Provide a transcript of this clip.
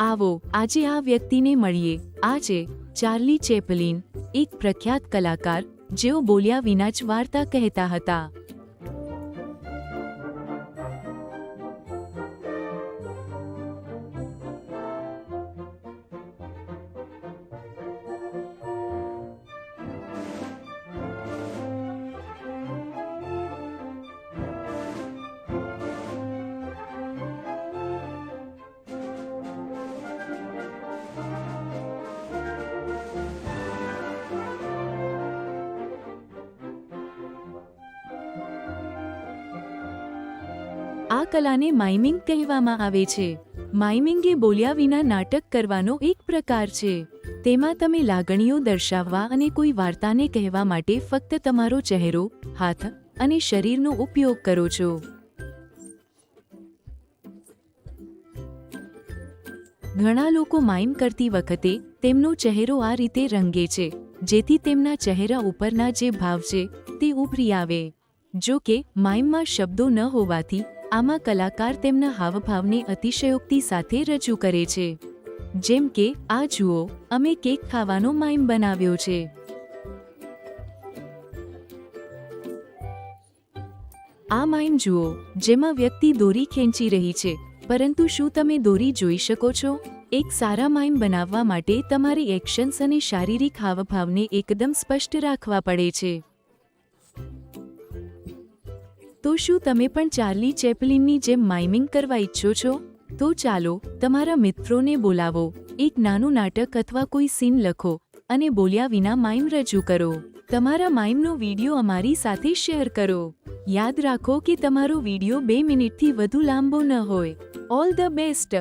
આવો, આજે આ વ્યક્તિને મળીએ. આ છે ચાર્લી ચેપલિન, એક પ્રખ્યાત કલાકાર, જેઓ બોલ્યા વિના જ વાર્તા કહેતા હતા. આ કલાને માઇમિંગ કહેવામાં આવે છે. માઇમિંગ એ બોલ્યા વિના નાટક કરવાનો એક પ્રકાર છે. તેમાં તમે લાગણીઓ દર્શાવવા અને કોઈ વાર્તાને કહેવા માટે ફક્ત તમારો ચહેરો, હાથ અને શરીરનો ઉપયોગ કરો છો. ઘણા લોકો માઇમ કરતી વખતે તેમનો ચહેરો આ રીતે રંગે છે, જેથી તેમના ચહેરા ઉપરના જે ભાવ છે તે ઉભરી આવે. જો કે, માઇમમાં શબ્દો ન હોવાથી આમાં કલાકાર તેમના હાવભાવને અતિશયોક્તિ સાથે રજૂ કરે છે. જેમ કે, આ જુઓ, અમે કેક ખાવાનો માઇમ બનાવ્યો છે. આ માઇમ જુઓ, જેમાં વ્યક્તિ દોરી ખેંચી રહી છે. પરંતુ શું તમે દોરી જોઈ શકો છો? એક સારા માઇમ બનાવવા માટે તમારી એક્શન્સ અને શારીરિક હાવભાવને એકદમ સ્પષ્ટ રાખવા પડે છે. તો શું તમે પણ ચાર્લી ચેપલિનની જેમ માઇમિંગ કરવા ઈચ્છો છો? તો ચાલો તમારા મિત્રોને બોલાવો. એક નાનું નાટક અથવા કોઈ સીન લખો અને બોલ્યા વિના માઇમ રજૂ કરો. તમારા માઇમનો વીડિયો અમારી સાથે શેર કરો. યાદ રાખો કે તમારો વીડિયો બે મિનિટથી વધુ લાંબો ન હોય. All the best!